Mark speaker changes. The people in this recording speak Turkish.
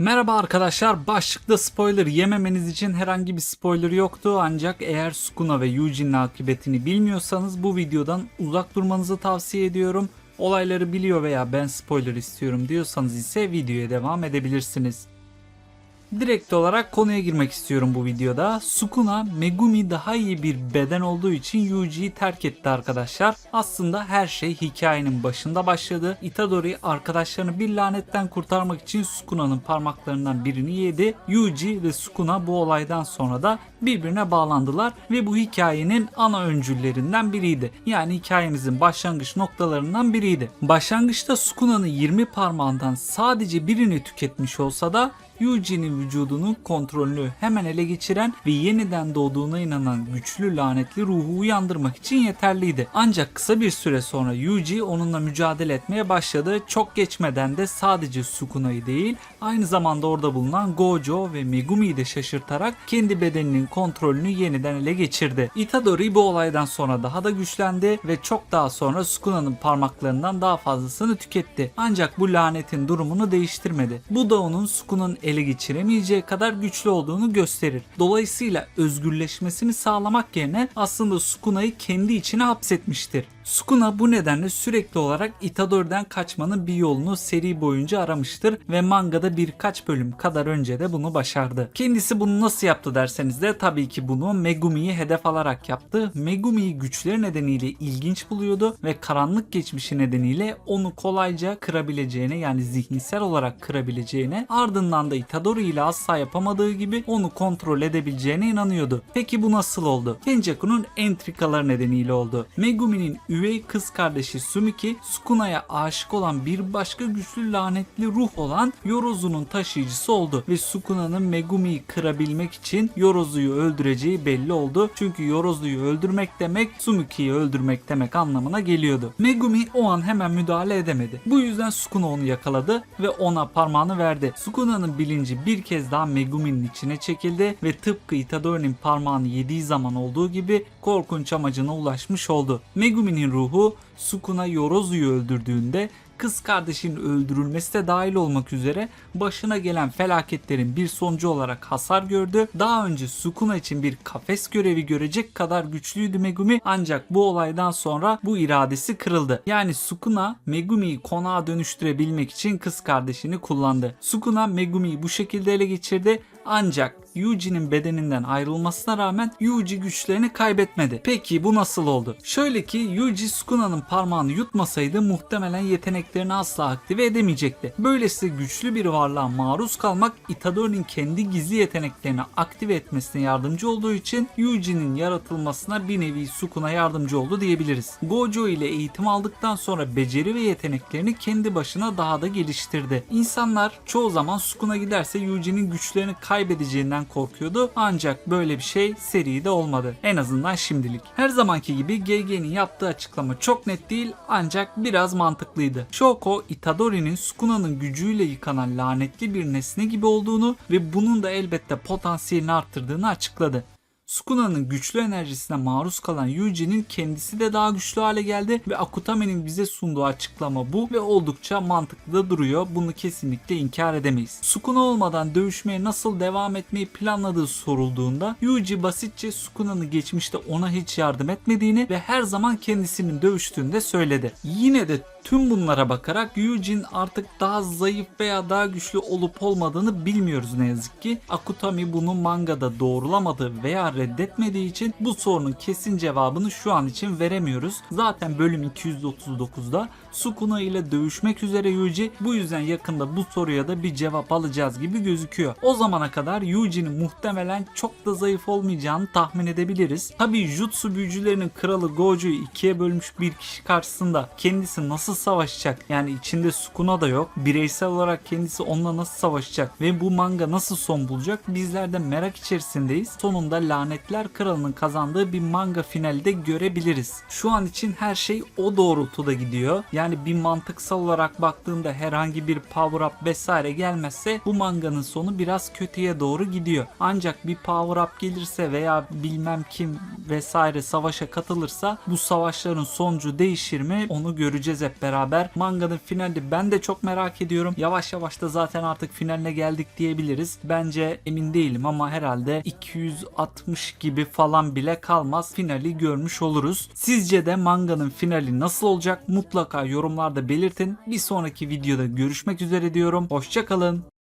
Speaker 1: Merhaba arkadaşlar. Başlıkta spoiler yememeniz için herhangi bir spoiler yoktu. Ancak eğer Sukuna ve Yuji'nin akıbetini bilmiyorsanız bu videodan uzak durmanızı tavsiye ediyorum. Olayları biliyor veya ben spoiler istiyorum diyorsanız ise videoya devam edebilirsiniz. Direkt olarak konuya girmek istiyorum bu videoda. Sukuna Megumi daha iyi bir beden olduğu için Yuji'yi terk etti arkadaşlar. Aslında her şey hikayenin başında başladı. Itadori arkadaşlarını bir lanetten kurtarmak için Sukuna'nın parmaklarından birini yedi. Yuji ve Sukuna bu olaydan sonra da birbirine bağlandılar ve bu hikayenin ana öncüllerinden biriydi. Yani hikayemizin başlangıç noktalarından biriydi. Başlangıçta Sukuna'nın 20 parmağından sadece birini tüketmiş olsa da Yuji'nin vücudunun kontrolünü hemen ele geçiren ve yeniden doğduğuna inanan güçlü lanetli ruhu uyandırmak için yeterliydi. Ancak kısa bir süre sonra Yuji onunla mücadele etmeye başladı. Çok geçmeden de sadece Sukuna'yı değil aynı zamanda orada bulunan Gojo ve Megumi'yi de şaşırtarak kendi bedeninin kontrolünü yeniden ele geçirdi. Itadori bu olaydan sonra daha da güçlendi ve çok daha sonra Sukuna'nın parmaklarından daha fazlasını tüketti. Ancak bu lanetin durumunu değiştirmedi. Bu da onun Sukuna'nın ele geçiremeyeceği kadar güçlü olduğunu gösterir. Dolayısıyla özgürleşmesini sağlamak yerine aslında Sukuna'yı kendi içine hapsetmiştir. Sukuna bu nedenle sürekli olarak Itadori'den kaçmanın bir yolunu seri boyunca aramıştır ve mangada birkaç bölüm kadar önce de bunu başardı. Kendisi bunu nasıl yaptı derseniz de tabii ki bunu Megumi'yi hedef alarak yaptı. Megumi'yi güçleri nedeniyle ilginç buluyordu ve karanlık geçmişi nedeniyle onu kolayca kırabileceğine yani zihinsel olarak kırabileceğine ardından da Itadori ile asla yapamadığı gibi onu kontrol edebileceğine inanıyordu. Peki bu nasıl oldu? Kenjaku'nun entrikaları nedeniyle oldu. Megumi'nin üvey kız kardeşi Sumiki, Sukuna'ya aşık olan bir başka güçlü lanetli ruh olan Yorozu'nun taşıyıcısı oldu ve Sukuna'nın Megumi'yi kırabilmek için Yorozu'yu öldüreceği belli oldu. Çünkü Yorozu'yu öldürmek demek Sumiki'yi öldürmek demek anlamına geliyordu. Megumi o an hemen müdahale edemedi. Bu yüzden Sukuna onu yakaladı ve ona parmağını verdi. Sukuna'nın bilinci bir kez daha Megumi'nin içine çekildi ve tıpkı Itadori'nin parmağını yediği zaman olduğu gibi korkunç amacına ulaşmış oldu. Megumi'nin ruhu Sukuna Yorozu'yu öldürdüğünde kız kardeşinin öldürülmesi de dahil olmak üzere başına gelen felaketlerin bir sonucu olarak hasar gördü. Daha önce Sukuna için bir kafes görevi görecek kadar güçlüydü Megumi ancak bu olaydan sonra bu iradesi kırıldı. Yani Sukuna Megumi'yi konağa dönüştürebilmek için kız kardeşini kullandı. Sukuna Megumi'yi bu şekilde ele geçirdi ancak Yuji'nin bedeninden ayrılmasına rağmen Yuji güçlerini kaybetmedi. Peki bu nasıl oldu? Şöyle ki Yuji Sukuna'nın parmağını yutmasaydı muhtemelen yeteneklerini asla aktive edemeyecekti. Böylesi güçlü bir varlığa maruz kalmak Itadori'nin kendi gizli yeteneklerini aktive etmesine yardımcı olduğu için Yuji'nin yaratılmasına bir nevi Sukuna yardımcı oldu diyebiliriz. Gojo ile eğitim aldıktan sonra beceri ve yeteneklerini kendi başına daha da geliştirdi. İnsanlar çoğu zaman Sukuna giderse Yuji'nin güçlerini kaybedeceğinden korkuyordu ancak böyle bir şey seride olmadı. En azından şimdilik. Her zamanki gibi GG'nin yaptığı açıklama çok net değil ancak biraz mantıklıydı. Shoko Itadori'nin Sukuna'nın gücüyle yıkanan lanetli bir nesne gibi olduğunu ve bunun da elbette potansiyelini arttırdığını açıkladı. Sukuna'nın güçlü enerjisine maruz kalan Yuji'nin kendisi de daha güçlü hale geldi ve Akutami'nin bize sunduğu açıklama bu ve oldukça mantıklı da duruyor. Bunu kesinlikle inkar edemeyiz. Sukuna olmadan dövüşmeye nasıl devam etmeyi planladığı sorulduğunda Yuji basitçe Sukuna'nın geçmişte ona hiç yardım etmediğini ve her zaman kendisinin dövüştüğünü de söyledi. Yine de Tüm bunlara bakarak Yujin artık daha zayıf veya daha güçlü olup olmadığını bilmiyoruz ne yazık ki. Akutami bunu mangada doğrulamadığı veya reddetmediği için bu sorunun kesin cevabını şu an için veremiyoruz. Zaten bölüm 239'da Sukuna ile dövüşmek üzere Yuji bu yüzden yakında bu soruya da bir cevap alacağız gibi gözüküyor. O zamana kadar Yuji'nin muhtemelen çok da zayıf olmayacağını tahmin edebiliriz. Tabi Jutsu büyücülerinin kralı Gojo'yu ikiye bölmüş bir kişi karşısında kendisi nasıl savaşacak? Yani içinde Sukuna da yok. Bireysel olarak kendisi onunla nasıl savaşacak? Ve bu manga nasıl son bulacak? Bizler de merak içerisindeyiz. Sonunda Lanetler Kralı'nın kazandığı bir manga finali de görebiliriz. Şu an için her şey o doğrultuda gidiyor. Yani bir mantıksal olarak baktığımda herhangi bir power up vesaire gelmezse bu manganın sonu biraz kötüye doğru gidiyor. Ancak bir power up gelirse veya bilmem kim vesaire savaşa katılırsa bu savaşların sonucu değişir mi onu göreceğiz hep beraber beraber manganın finali ben de çok merak ediyorum. Yavaş yavaş da zaten artık finaline geldik diyebiliriz. Bence emin değilim ama herhalde 260 gibi falan bile kalmaz. Finali görmüş oluruz. Sizce de manganın finali nasıl olacak? Mutlaka yorumlarda belirtin. Bir sonraki videoda görüşmek üzere diyorum. Hoşçakalın.